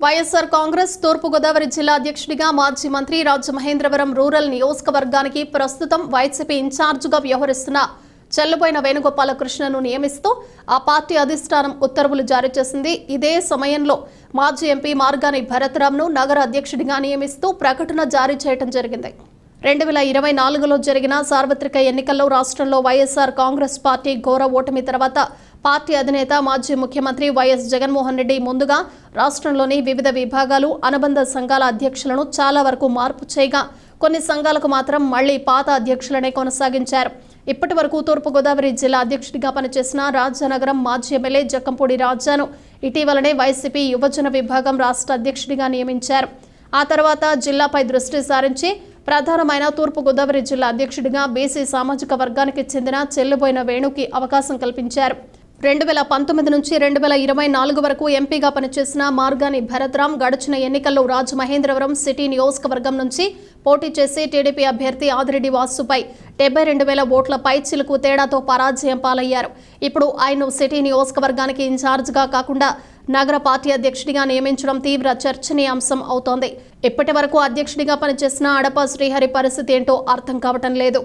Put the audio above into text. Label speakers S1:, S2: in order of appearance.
S1: వైఎస్ఆర్ కాంగ్రెస్ తూర్పుగోదావరి జిల్లా అధ్యక్షుడిగా మాజీ మంత్రి రాజమహేంద్రవరం రూరల్ నియోజకవర్గానికి ప్రస్తుతం వైసీపీ ఇన్ఛార్జిగా వ్యవహరిస్తున్న చెల్లుబోయిన వేణుగోపాలకృష్ణను నియమిస్తూ ఆ పార్టీ అధిష్టానం ఉత్తర్వులు జారీ చేసింది. ఇదే సమయంలో మాజీ ఎంపీ మార్గాని భరత్రామ్ను నగర అధ్యక్షుడిగా నియమిస్తూ ప్రకటన జారీ చేయడం జరిగింది. రెండు వేల ఇరవై నాలుగులో జరిగిన సార్వత్రిక ఎన్నికల్లో రాష్ట్రంలో వైఎస్ఆర్ కాంగ్రెస్ పార్టీ ఘోర ఓటమి తర్వాత పార్టీ అధినేత మాజీ ముఖ్యమంత్రి వైఎస్ జగన్మోహన్ రెడ్డి ముందుగా రాష్ట్రంలోని వివిధ విభాగాలు అనుబంధ సంఘాల అధ్యక్షులను చాలా వరకు మార్పు చేయగా కొన్ని సంఘాలకు మాత్రం మళ్ళీ పాత అధ్యక్షులనే కొనసాగించారు. ఇప్పటి వరకు తూర్పుగోదావరి జిల్లా అధ్యక్షుడిగా పనిచేసిన రాజానగరం మాజీ ఎమ్మెల్యే జక్కంపూడి రాజాను ఇటీవలనే వైసీపీ యువజన విభాగం రాష్ట్ర అధ్యక్షుడిగా నియమించారు. ఆ తర్వాత జిల్లాపై దృష్టి సారించి ప్రధానమైన తూర్పుగోదావరి జిల్లా అధ్యక్షుడిగా బీసీ సామాజిక వర్గానికి చెందిన చెల్లుబోయిన వేణుకి అవకాశం కల్పించారు. రెండు వేల పంతొమ్మిది నుంచి రెండు వేల ఇరవై నాలుగు వరకు ఎంపీగా పనిచేసిన మార్గాని భరత్రామ్ గడిచిన ఎన్నికల్లో రాజమహేంద్రవరం సిటీ నియోజకవర్గం నుంచి పోటీ చేసి టీడీపీ అభ్యర్థి ఆదిరెడ్డి వాసుపై డెబ్బై రెండు వేల ఓట్ల పైచిలకు తేడాతో పరాజయం పాలయ్యారు. ఇప్పుడు ఆయన సిటీ నియోజకవర్గానికి ఇన్ఛార్జ్గా కాకుండా నగర పార్టీ అధ్యక్షుడిగా నియమించడం తీవ్ర చర్చనీయాంశం అవుతోంది. ఇప్పటి వరకు అధ్యక్షుడిగా పనిచేసిన అడప శ్రీహరి పరిస్థితి ఏంటో అర్థం కావటం లేదు.